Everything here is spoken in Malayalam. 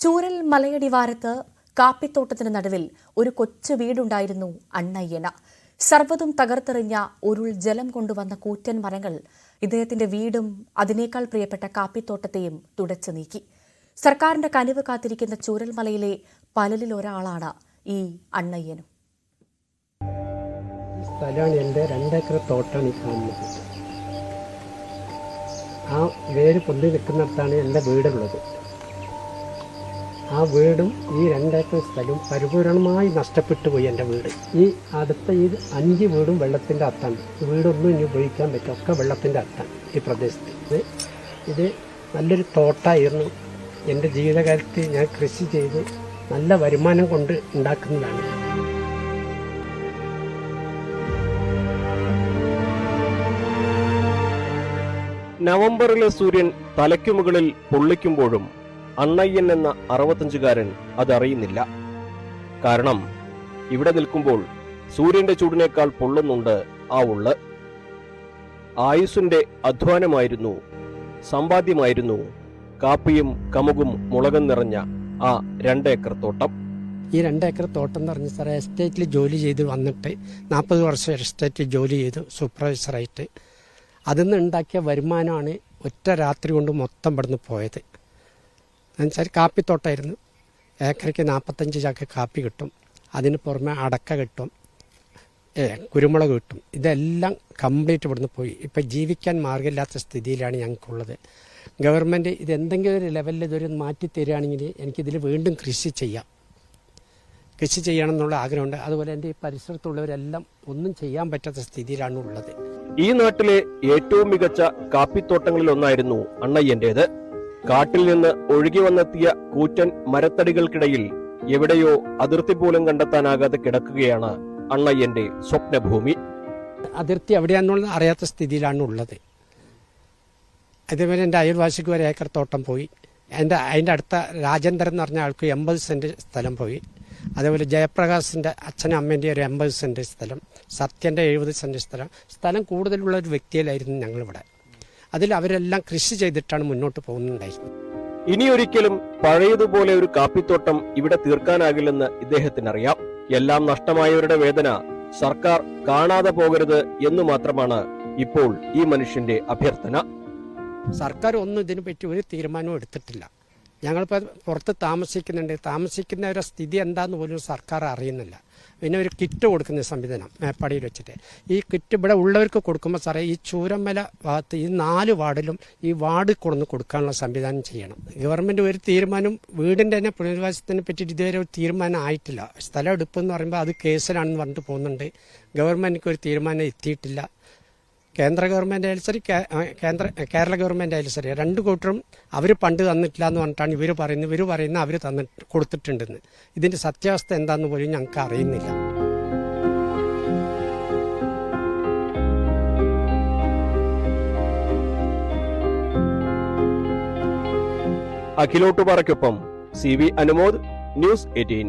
ചൂരൽ മലയടിവാരത്ത് കാപ്പിത്തോട്ടത്തിന് നടുവിൽ ഒരു കൊച്ചു വീടുണ്ടായിരുന്നു അണ്ണയ്യന. സർവതും തകർത്തെറിഞ്ഞ ഉരുൾ ജലം കൊണ്ടുവന്ന കൂറ്റൻ മരങ്ങൾ ഇദ്ദേഹത്തിന്റെ വീടും അതിനേക്കാൾ പ്രിയപ്പെട്ട കാപ്പിത്തോട്ടത്തെയും തുടച്ചു നീക്കി. സർക്കാരിന്റെ കനിവ് കാത്തിരിക്കുന്ന ചൂരൽമലയിലെ പലരിൽ ഒരാളാണ് ഈ അണ്ണയ്യനും. സ്ഥലമാണ് എന്റെ രണ്ടേക്കർ തോട്ടാണ് ഈ കാണുന്നത്. ആ വേര് പൊന്തി നിൽക്കുന്നിടത്താണ് എന്റെ വീടുള്ളത്. ആ വീടും ഈ രണ്ടേക്കർ സ്ഥലവും പരിപൂർണമായി നഷ്ടപ്പെട്ടു പോയി എന്റെ വീട്. ഈ അടുത്ത ഈ അഞ്ച് വീടും വെള്ളത്തിന്റെ അത്താണ് വീടൊന്നും ഇനി ഉപയോഗിക്കാൻ പറ്റും ഒക്കെ വെള്ളത്തിന്റെ അത്താണ് ഈ പ്രദേശത്ത്. ഇത് ഇത് നല്ലൊരു തോട്ടായിരുന്നു. എന്റെ ജീവിതകാലത്ത് ഞാൻ കൃഷി ചെയ്ത് നല്ല വരുമാനം കൊണ്ട് ഉണ്ടാക്കുന്നതാണ്. നവംബറിലെ സൂര്യൻ തലയ്ക്കു മുകളിൽ പൊള്ളിക്കുമ്പോഴും അണ്ണയ്യൻ എന്ന അറുപത്തഞ്ചുകാരൻ അതറിയുന്നില്ല. കാരണം ഇവിടെ നിൽക്കുമ്പോൾ സൂര്യന്റെ ചൂടിനേക്കാൾ പൊള്ളുന്നുണ്ട് ആ ഉള്ള്. ആയുസിന്റെ അധ്വാനമായിരുന്നു സമ്പാദ്യമായിരുന്നു കാപ്പിയും കമുകും മുളകും നിറഞ്ഞ ആ രണ്ടേക്കർ തോട്ടം. ഈ രണ്ടേക്കർ തോട്ടം എന്ന് പറഞ്ഞ സാറേ എസ്റ്റേറ്റിൽ ജോലി ചെയ്ത് വന്നിട്ട് നാൽപ്പത് വർഷം എസ്റ്റേറ്റിൽ ജോലി ചെയ്തു സൂപ്പർവൈസറായിട്ട്. അതിൽ നിന്ന് ഉണ്ടാക്കിയ വരുമാനമാണ് ഒറ്റ രാത്രി കൊണ്ട് മൊത്തം ഇവിടുന്ന് പോയത്. എന്നുവെച്ചാൽ കാപ്പിത്തോട്ടമായിരുന്നു ഏക്കറയ്ക്ക് നാൽപ്പത്തഞ്ച് ചാക്ക് കാപ്പി കിട്ടും. അതിന് പുറമെ അടക്ക കിട്ടും. കുരുമുളക് കിട്ടും. ഇതെല്ലാം കംപ്ലീറ്റ് ഇവിടുന്ന് പോയി. ഇപ്പം ജീവിക്കാൻ മാർഗമില്ലാത്ത സ്ഥിതിയിലാണ് ഞങ്ങൾക്കുള്ളത്. ഗവൺമെന്റ് ഇത് എന്തെങ്കിലും ഒരു ലെവലിൽ ഇതൊരു മാറ്റി തരികയാണെങ്കിൽ എനിക്കിതിൽ വീണ്ടും കൃഷി ചെയ്യാം. കൃഷി ചെയ്യണം എന്നുള്ള ആഗ്രഹമുണ്ട്. അതുപോലെ എന്റെ ഈ പരിസരത്തുള്ളവരെല്ലാം ഒന്നും ചെയ്യാൻ പറ്റാത്ത സ്ഥിതിയിലാണ് ഉള്ളത്. ഈ നാട്ടിലെ ഏറ്റവും മികച്ച കാപ്പിത്തോട്ടങ്ങളിൽ ഒന്നായിരുന്നു അണ്ണയ്യന്റേത് കാട്ടിൽ നിന്ന് ഒഴുകി വന്നെത്തിയ കൂറ്റൻ മരത്തടികൾക്കിടയിൽ എവിടെയോ അതിർത്തി പോലും കണ്ടെത്താനാകാതെ കിടക്കുകയാണ് അണ്ണയ്യന്റെ സ്വപ്നഭൂമി. അതിർത്തി എവിടെയാണെന്നുള്ളത് അറിയാത്ത സ്ഥിതിയിലാണ് ഉള്ളത്. അതേപോലെ എന്റെ അയൽവാസിക്ക് ഒരു ഏക്കർ തോട്ടം പോയി. എന്റെ അതിന്റെ അടുത്ത രാജേന്ദ്രൻ എന്ന് പറഞ്ഞ ആൾക്ക് എൺപത് സെന്റ് സ്ഥലം പോയി. അതേപോലെ ജയപ്രകാശിന്റെ അച്ഛനും അമ്മേന്റെ ഒരു എൺപത് സെന്റ് സ്ഥലം സത്യന്റെ എഴുപത് സെന്റ് സ്ഥലം. സ്ഥലം കൂടുതലുള്ള ഒരു വ്യക്തിയിലായിരുന്നു ഞങ്ങളിവിടെ. അതിൽ അവരെല്ലാം കൃഷി ചെയ്തിട്ടാണ് മുന്നോട്ട് പോകുന്നുണ്ടായിരുന്നത്. ഇനിയൊരിക്കലും പഴയതുപോലെ ഒരു കാപ്പിത്തോട്ടം ഇവിടെ തീർക്കാനാകില്ലെന്ന് ഇദ്ദേഹത്തിനറിയാം. എല്ലാം നഷ്ടമായവരുടെ വേദന സർക്കാർ കാണാതെ പോകരുത് എന്ന് മാത്രമാണ് ഇപ്പോൾ ഈ മനുഷ്യന്റെ അഭ്യർത്ഥന. സർക്കാർ ഒന്നും ഇതിനെ പറ്റി ഒരു തീരുമാനവും എടുത്തിട്ടില്ല. ഞങ്ങളിപ്പോൾ പുറത്ത് താമസിക്കുന്നുണ്ട്. താമസിക്കുന്നവരുടെ സ്ഥിതി എന്താന്ന് പോലും സർക്കാർ അറിയുന്നില്ല. പിന്നെ ഒരു കിറ്റ് കൊടുക്കുന്ന സംവിധാനം മേപ്പാടിയിൽ വെച്ചിട്ട്. ഈ കിറ്റ് ഇവിടെ ഉള്ളവർക്ക് കൊടുക്കുമ്പോൾ സാറേ ഈ ചൂരമ്മല ഭാഗത്ത് ഈ നാല് വാർഡിലും ഈ വാർഡ് കൊണ്ടു കൊടുക്കാനുള്ള സംവിധാനം ചെയ്യണം. ഗവൺമെന്റ് ഒരു തീരുമാനം വീടിന്റെ തന്നെ പുനരധിവാസത്തിനെ പറ്റിയിട്ട് ഇതുവരെ ഒരു തീരുമാനം ആയിട്ടില്ല. സ്ഥലം എടുപ്പെന്ന് പറയുമ്പോൾ അത് കേസിലാണെന്ന് പറഞ്ഞിട്ട് പോകുന്നുണ്ട്. ഗവൺമെന്റിക്ക് ഒരു തീരുമാനം എത്തിയിട്ടില്ല. കേന്ദ്ര ഗവൺമെന്റ് ശരി കേന്ദ്ര കേരള ഗവൺമെന്റ് ശരി രണ്ട് കൂട്ടരും അവർ പണ്ട് തന്നിട്ടില്ല എന്ന് പറഞ്ഞിട്ടാണ് ഇവർ പറയുന്നത്. ഇവർ പറയുന്ന അവർ തന്നിട്ട് കൊടുത്തിട്ടുണ്ടെന്ന്. ഇതിന്റെ സത്യാവസ്ഥ എന്താന്ന് പോലും ഞങ്ങൾക്ക് അറിയുന്നില്ല. അഖിലോട്ടുപാറയ്ക്കൊപ്പം C V Anumod news eighteen.